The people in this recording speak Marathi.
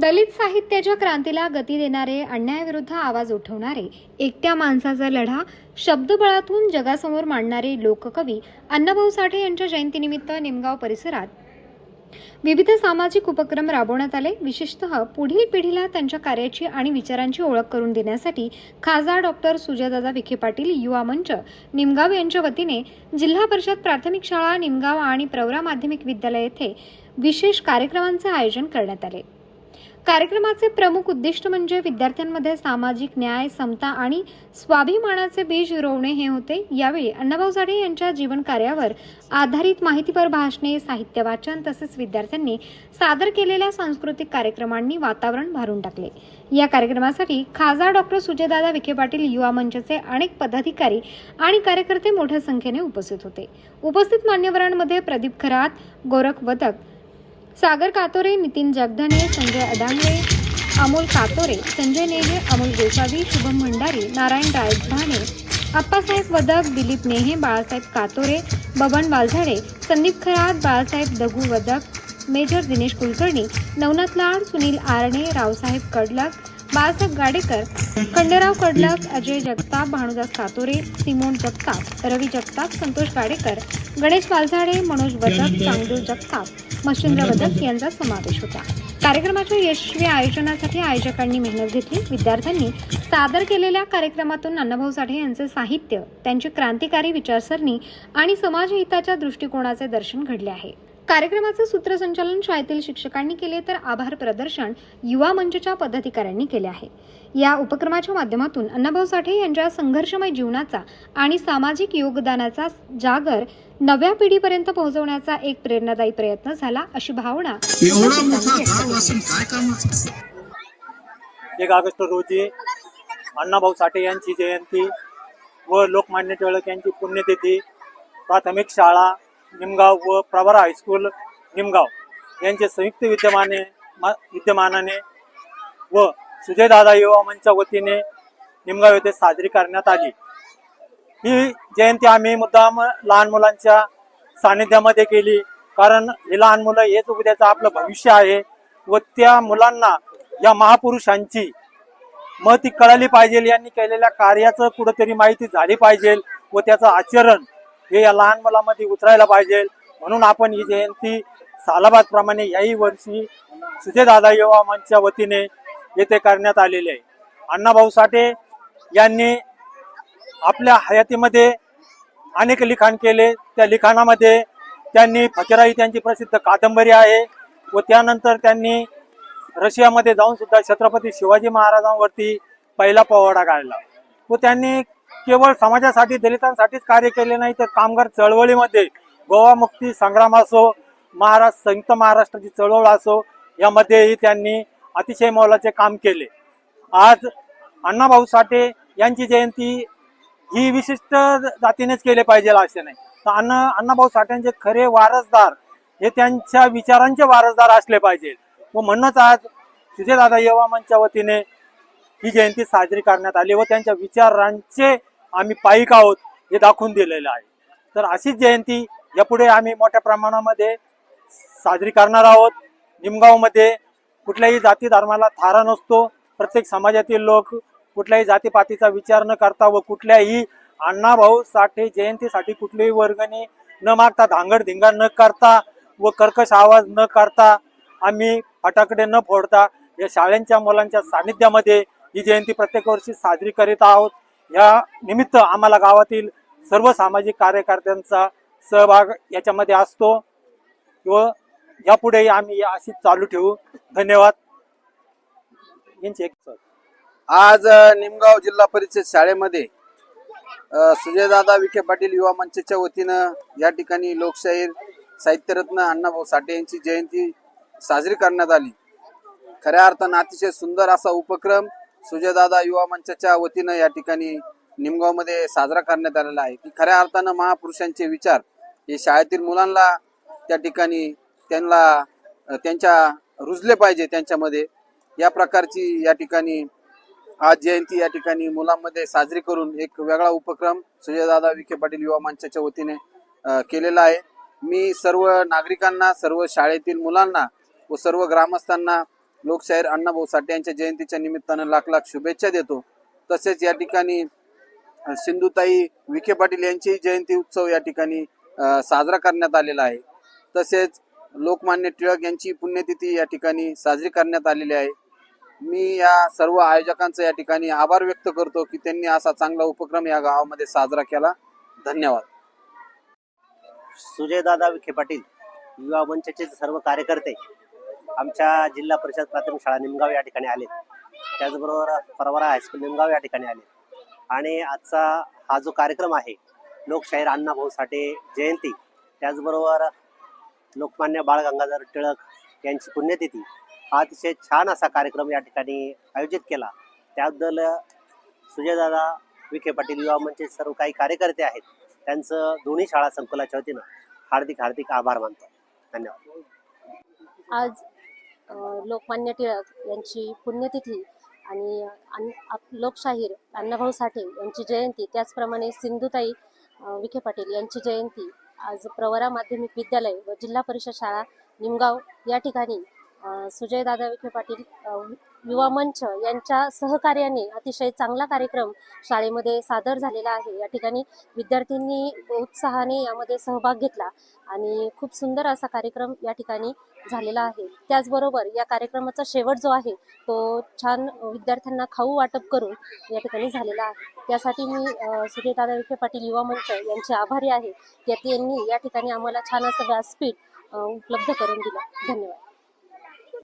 दलित साहित्याच्या क्रांतीला गती देणारे अन्यायाविरुद्ध आवाज उठवणारे एकट्या माणसाचा लढा शब्दबळातून जगासमोर मांडणारे लोककवी अण्णाभाऊ साठे यांच्या जयंतीनिमित्त निमगाव परिसरात विविध सामाजिक उपक्रम राबवण्यात आले. विशेषतः पुढील पिढीला त्यांच्या कार्याची आणि विचारांची ओळख करून देण्यासाठी खासदार डॉक्टर सुजयदादा विखे पाटील युवा मंच निमगाव यांच्या वतीने जिल्हा परिषद प्राथमिक शाळा निमगाव आणि प्रवरा माध्यमिक विद्यालय येथे विशेष कार्यक्रमांचे आयोजन करण्यात आले. कार्यक्रमाचे प्रमुख उद्दिष्ट म्हणजे विद्यार्थ्यांमध्ये सामाजिक न्याय समता आणि स्वाभिमानाचे बीज रोवणे हे होते. यावेळी अण्णाभाऊ साठे यांच्या जीवन कार्यावर आधारित माहितीपर भाषणे साहित्य वाचन तसेच विद्यार्थ्यांनी सादर केलेल्या सांस्कृतिक कार्यक्रमांनी वातावरण भारून टाकले. या कार्यक्रमासाठी खासदार डॉक्टर सुजयदादा विखे पाटील युवा मंचचे अनेक पदाधिकारी आणि कार्यकर्ते मोठ्या संख्येने उपस्थित होते. उपस्थित मान्यवरांमध्ये प्रदीप खरात गोरख वदक सागर कातोरे नितीन जगधने संजय अडांगळे अमोल कातोरे संजय नेहे अमोल गोसावी शुभम भंडारी नारायण राजधाने अप्पासाहेब वदक दिलीप नेहे बाळासाहेब कातोरे बबन वालझाडे संदीप खरात बाळासाहेब दगू वदक मेजर दिनेश कुलकर्णी नवनाथ लाड सुनील आरणे रावसाहेब कडलक बाळासाहेब गाडेकर खंडेराव कडलक अजय जगताप भानुदास कातोरे सिमोन जगताप रवी जगताप संतोष गाडेकर गणेश वालझाडे मनोज वदक चांगदेव जगताप मच्छिंद्र वदक यांचा समावेश होता. कार्यक्रमाच्या यशस्वी आयोजनासाठी आयोजकांनी मेहनत घेतली. विद्यार्थ्यांनी सादर केलेल्या कार्यक्रमातून अण्णाभाऊ साठे यांचे साहित्य त्यांची क्रांतिकारी विचारसरणी आणि समाजहिताच्या दृष्टिकोनाचे दर्शन घडले आहे. कार्यक्रमाचे सूत्रसंचालन शाळेतील शिक्षकांनी केले तर आभार प्रदर्शन युवा मंचच्या पदाधिकाऱ्यांनी केले आहे. या उपक्रमाच्या माध्यमातून अण्णाभाऊ साठे यांच्या संघर्षमय जीवनाचा आणि सामाजिक योगदानाचा जागर नव्या पिढीपर्यंत पोहोचवण्याचा एक प्रेरणादायी प्रयत्न झाला अशी भावना एक ऑगस्ट रोजी अण्णाभाऊ साठे यांची जयंती व लोकमान्य टिळक यांची पुण्यतिथी प्राथमिक शाळा निमगाव व प्रभारा हायस्कूल निमगाव यांचे संयुक्त विद्यमाने विद्यमानाने व सुजयदादा युवा मंचच्या वतीने निमगाव येथे साजरी करण्यात आली. ही जयंती आम्ही मुद्दाम लहान मुलांच्या सानिध्यामध्ये केली. कारण हे लहान मुलं हेच उद्याचं आपलं भविष्य आहे व त्या मुलांना या महापुरुषांची महती कळाली पाहिजे. यांनी केलेल्या कार्याचं कुठंतरी माहिती झाली पाहिजे व त्याचं आचरण हे या लहान मुलामध्ये उतरायला पाहिजे. म्हणून आपण ही जयंती सालाबाद प्रमाणे याही वर्षी सुजयदादा युवा मंचच्या वतीने येथे करण्यात आलेले आहे. अण्णाभाऊ साठे यांनी आपल्या हयातीमध्ये अनेक लिखाण केले. त्या लिखाणामध्ये त्यांनी फकीराई त्यांची प्रसिद्ध कादंबरी आहे व त्यानंतर त्यांनी रशियामध्ये जाऊन सुद्धा छत्रपती शिवाजी महाराजांवरती पहिला पोवाडा काढला व त्यांनी केवळ समाजासाठी दलितांसाठीच कार्य केले नाही तर कामगार चळवळीमध्ये गोवा मुक्ती संग्राम असो महाराष्ट्र संयुक्त महाराष्ट्राची चळवळ असो यामध्येही त्यांनी अतिशय मोलाचे काम केले. आज अण्णाभाऊ साठे यांची जयंती ही विशिष्ट जातीनेच केले पाहिजे असे नाही. तर अण्णा अण्णाभाऊ साठ्यांचे खरे वारसदार हे त्यांच्या विचारांचे वारसदार असले पाहिजे. व म्हणूनच आज सुजयदादा यवामांच्या वतीने ही जयंती साजरी करण्यात आली व त्यांच्या विचारांचे आम्ही पायिक आहोत हे दाखवून दिलेलं आहे. तर अशीच जयंती यापुढे आम्ही मोठ्या प्रमाणामध्ये साजरी करणार आहोत. निमगावमध्ये कुठल्याही जाती धर्माला थारा नसतो. प्रत्येक समाजातील लोक कुठल्याही जातीपातीचा विचार न करता व कुठल्याही अण्णाभाऊ साठे जयंतीसाठी कुठलीही वर्गणी न मागता धांगडधिंगा न करता व कर्कश आवाज न करता आम्ही फटाकडे न फोडता या शाळेंच्या मुलांच्या सानिध्यामध्ये ही जयंती प्रत्येक वर्षी साजरी करीत आहोत. या निमित्त आम्हाला गावातील सर्व सामाजिक कार्यकर्त्यांचा सहभाग याच्यामध्ये असतो. व यापुढेही आम्ही अशी चालू ठेवू. धन्यवाद. यांचे आज निमगाव जिल्हा परिषद शाळेमध्ये सुजयदादा विखे पाटील युवा मंचच्या वतीनं या ठिकाणी लोकशाहीर साहित्यरत्न अण्णाभाऊ साठे यांची जयंती साजरी करण्यात आली. खऱ्या अर्थानं अतिशय सुंदर असा उपक्रम सुजयदादा युवा मंचाच्या वतीनं या ठिकाणी निमगावमध्ये साजरा करण्यात आलेला आहे. की खऱ्या अर्थानं महापुरुषांचे विचार हे शाळेतील मुलांना त्या ठिकाणी त्यांना त्यांच्या रुजले पाहिजे त्यांच्यामध्ये. या प्रकारची या ठिकाणी आज जयंती या ठिकाणी मुलांमध्ये साजरी करून एक वेगळा उपक्रम सुजयदादा विखे पाटील युवा मंचाच्या वतीने केलेला आहे. मी सर्व नागरिकांना सर्व शाळेतील मुलांना व सर्व ग्रामस्थांना लोकशाहीर अण्णाभाऊ साठे यांच्या जयंतीच्या निमित्तानं लाख लाख शुभेच्छा देतो. तसेच या ठिकाणी सिंधुताई विखे पाटील यांची जयंती उत्सव या ठिकाणी साजरा करण्यात आलेला आहे. तसेच लोकमान्य टिळक यांची पुण्यतिथी या ठिकाणी साजरी करण्यात आलेली आहे. मी या सर्व आयोजकांचा या ठिकाणी आभार व्यक्त करतो की त्यांनी असा चांगला उपक्रम या गावामध्ये साजरा केला. धन्यवाद. सुजयदादा विखे पाटील युवा मंचाचे सर्व कार्यकर्ते आमच्या जिल्हा परिषद प्राथमिक शाळा निमगाव या ठिकाणी आले त्याचबरोबर परवरा हायस्कूल निमगाव या ठिकाणी आले आणि आजचा हा जो कार्यक्रम आहे लोकशाहीर अण्णाभाऊ साठे जयंती त्याचबरोबर लोकमान्य बाळ गंगाधर टिळक यांची पुण्यतिथी हा अतिशय छान असा कार्यक्रम या ठिकाणी आयोजित केला. त्याबद्दल सुजयदादा विखे पाटील युवा मंचचे सर्व काही कार्यकर्ते आहेत. त्यांचं दोन्ही शाळा संकुलाच्या वतीनं हार्दिक हार्दिक आभार मानतो. धन्यवाद. आज लोकमान्य टिळक यांची पुण्यतिथी आणि अन- आप- लोकशाहीर अण्णाभाऊ साठे यांची जयंती त्याचप्रमाणे सिंधुताई विखे पाटील यांची जयंती आज प्रवरा माध्यमिक विद्यालय व जिल्हा परिषद शाळा निमगाव या ठिकाणी सुजयदादा विखे पाटील युवा मंच यांच्या सहकार्याने अतिशय चांगला कार्यक्रम शाळेमध्ये सादर झालेला आहे. या ठिकाणी विद्यार्थ्यांनी उत्साहाने यामध्ये सहभाग घेतला आणि खूप सुंदर असा कार्यक्रम या ठिकाणी झालेला आहे. त्याचबरोबर या कार्यक्रमाचा शेवट जो आहे तो छान विद्यार्थ्यांना खाऊ वाटप करून या ठिकाणी झालेला आहे. त्यासाठी मी अ, सुजयदादा विखे पाटील युवा मंच यांचे आभारी आहे. की त्यांनी या ठिकाणी आम्हाला छान असं व्यासपीठ उपलब्ध करून दिलं. धन्यवाद.